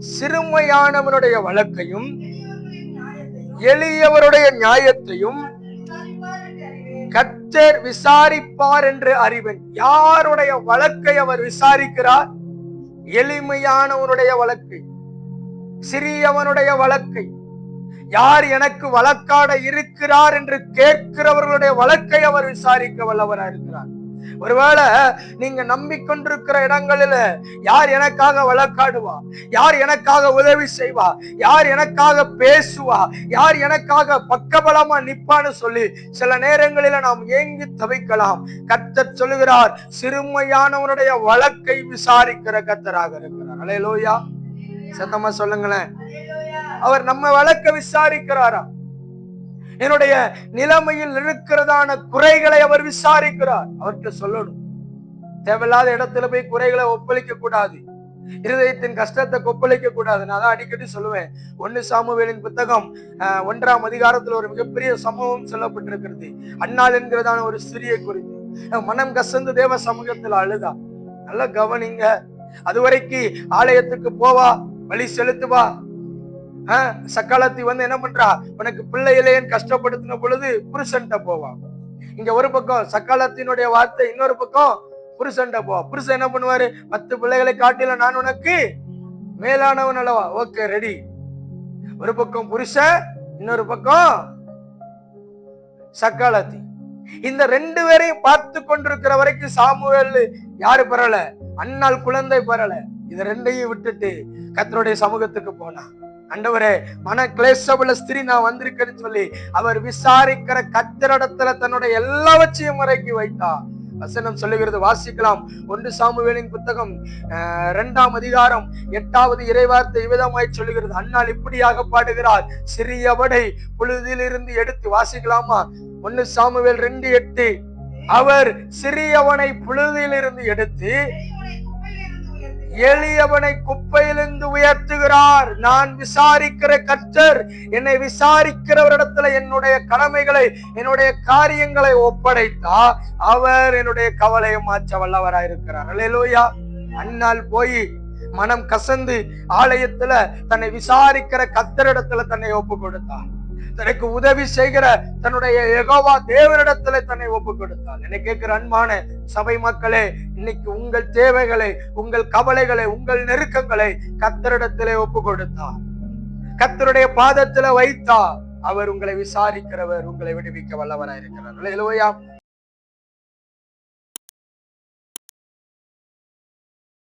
சிறுமையானவனுடைய வழக்கையும் எளியவருடைய நியாயத்தையும் கத்தர் விசாரிப்பார் என்று விசாரிப்பார் என்று அறிவன். யாருடைய வழக்கை அவர் விசாரிக்கிறார்? எளிமையானவனுடைய வழக்கை சிறியவனுடைய வழக்கை. யார் எனக்கு வழக்காட இருக்கிறார் என்று கேட்கிறவர்களுடைய வழக்கை அவர் விசாரிக்க வல்லவராக இருக்கிறார் ஒருவேளை நீங்க நம்பிக்கொண்டிருக்கிற இடங்களில யார் எனக்காக வழக்காடுவா? யார் எனக்காக உதவி செய்வா? யார் எனக்காக பேசுவா? யார் எனக்காக பக்கபலமா நிப்பான்னு சொல்லி சில நேரங்களில நாம் ஏங்கி தவிக்கலாம். கர்த்தர் சொல்லுகிறார் சிறுமையானவனுடைய வழக்கை விசாரிக்கிற கர்த்தராக இருக்கிறார். அலையலோயா சத்தமா சொல்லுங்களேன். அவர் நம்ம வழக்க விசாரிக்கிறாரா? என்னுடைய நிலைமையில் இருக்கிறதான குறைகளை அவர் விசாரிக்கிறார். அவர்கிட்ட சொல்லணும். தேவையில்லாத இடத்துல போய் குறைகளை ஒப்பளிக்க கூடாது இருதயத்தின் கஷ்டத்தை கொப்பளிக்க கூடாது நான் தான் அடிக்கடி சொல்லுவேன். ஒன்னு சாமுவேலின் புத்தகம் ஒன்றாம் அதிகாரத்துல ஒரு மிகப்பெரிய சம்பவம் சொல்லப்பட்டிருக்கிறது. அண்ணாள் என்கிறதான ஒரு சிறிய குறித்து. மனம் கசந்து தேவ சமூகத்தில் அழுதா. நல்லா கவனிங்க. அதுவரைக்கு ஆலயத்துக்கு போவா வழி செலுத்துவா. சக்காலத்தி வந்து என்ன பண்றா? உனக்கு பிள்ளை இல்லையேன்னு கஷ்டப்படுத்தின பொழுது புருஷன்ட்ட போவா. இங்க ஒரு பக்கம் சக்காலத்தினுடைய வார்த்தை இன்னொரு பக்கம் புருஷன்ட்ட போவா. புருஷன் என்ன பண்ணுவாரு? பத்து பிள்ளைகளை காட்டில நான் உனக்கு மேலானவன் அல்லவா? ஓகே ரெடி ஒரு பக்கம் புருஷன் இன்னொரு பக்கம் சக்காலத்தி. இந்த ரெண்டு பேரையும் பார்த்து கொண்டிருக்கிற வரைக்கும் சாமுவேல் யாரு பெறல? அண்ணால் குழந்தை பெறல. இது ரெண்டையும் விட்டுட்டு கத்தனுடைய சமூகத்துக்கு போனா அண்டவரே மன கிளேசபுல ஸ்திரீ நான் வந்திருக்கேன்னு சொல்லி அவர் விசாரிக்கிற கத்திரடத்துல தன்னுடைய எல்லாவற்றையும் இறக்கி வைத்தா வசனம் சொல்லுகிறது வாசிக்கலாம். ஒன்று சாமுவேலின் புத்தகம் அஹ், இரண்டாம் அதிகாரம் எட்டாவது இறைவார்த்தை விதமாய் சொல்லுகிறது. அண்ணால் இப்படியாக பாடுகிறார். சிறியவனை புழுதிலிருந்து எடுத்து வாசிக்கலாமா? ஒன்னு சாமுவேல் ரெண்டு எட்டு. அவர் சிறியவனை புழுதியிலிருந்து எடுத்து எளியவனை குப்பையிலிருந்து உயர்த்துகிறார். நான் விசாரிக்கிற கற்றர் என்னை விசாரிக்கிறவரிடத்துல என்னுடைய கடமைகளை என்னுடைய காரியங்களை ஒப்படைத்தா அவர் என்னுடைய கவலையை மாற்ற வல்லவராயிருக்கிறார் அல்லேலூயா அண்ணால் போய் மனம் கசந்து ஆலயத்துல தன்னை விசாரிக்கிற கத்தரிடத்துல தன்னை ஒப்பு கொடுத்தார் தனக்கு உதவி செய்கிற தன்னுடைய எகோவா தேவனிடத்துல தன்னை ஒப்பு கொடுத்தார் என்னை கேட்கிற அன்பான சபை மக்களே இன்னைக்கு உங்கள் தேவைகளை உங்கள் கவலைகளை உங்கள் நெருக்கங்களை கத்தரிடத்திலே ஒப்பு கொடுத்தார் கத்தருடைய பாதத்துல வைத்தார். அவர் உங்களை விசாரிக்கிறவர் உங்களை விடுவிக்க வல்லவராயிருக்கிறார். இல்லையா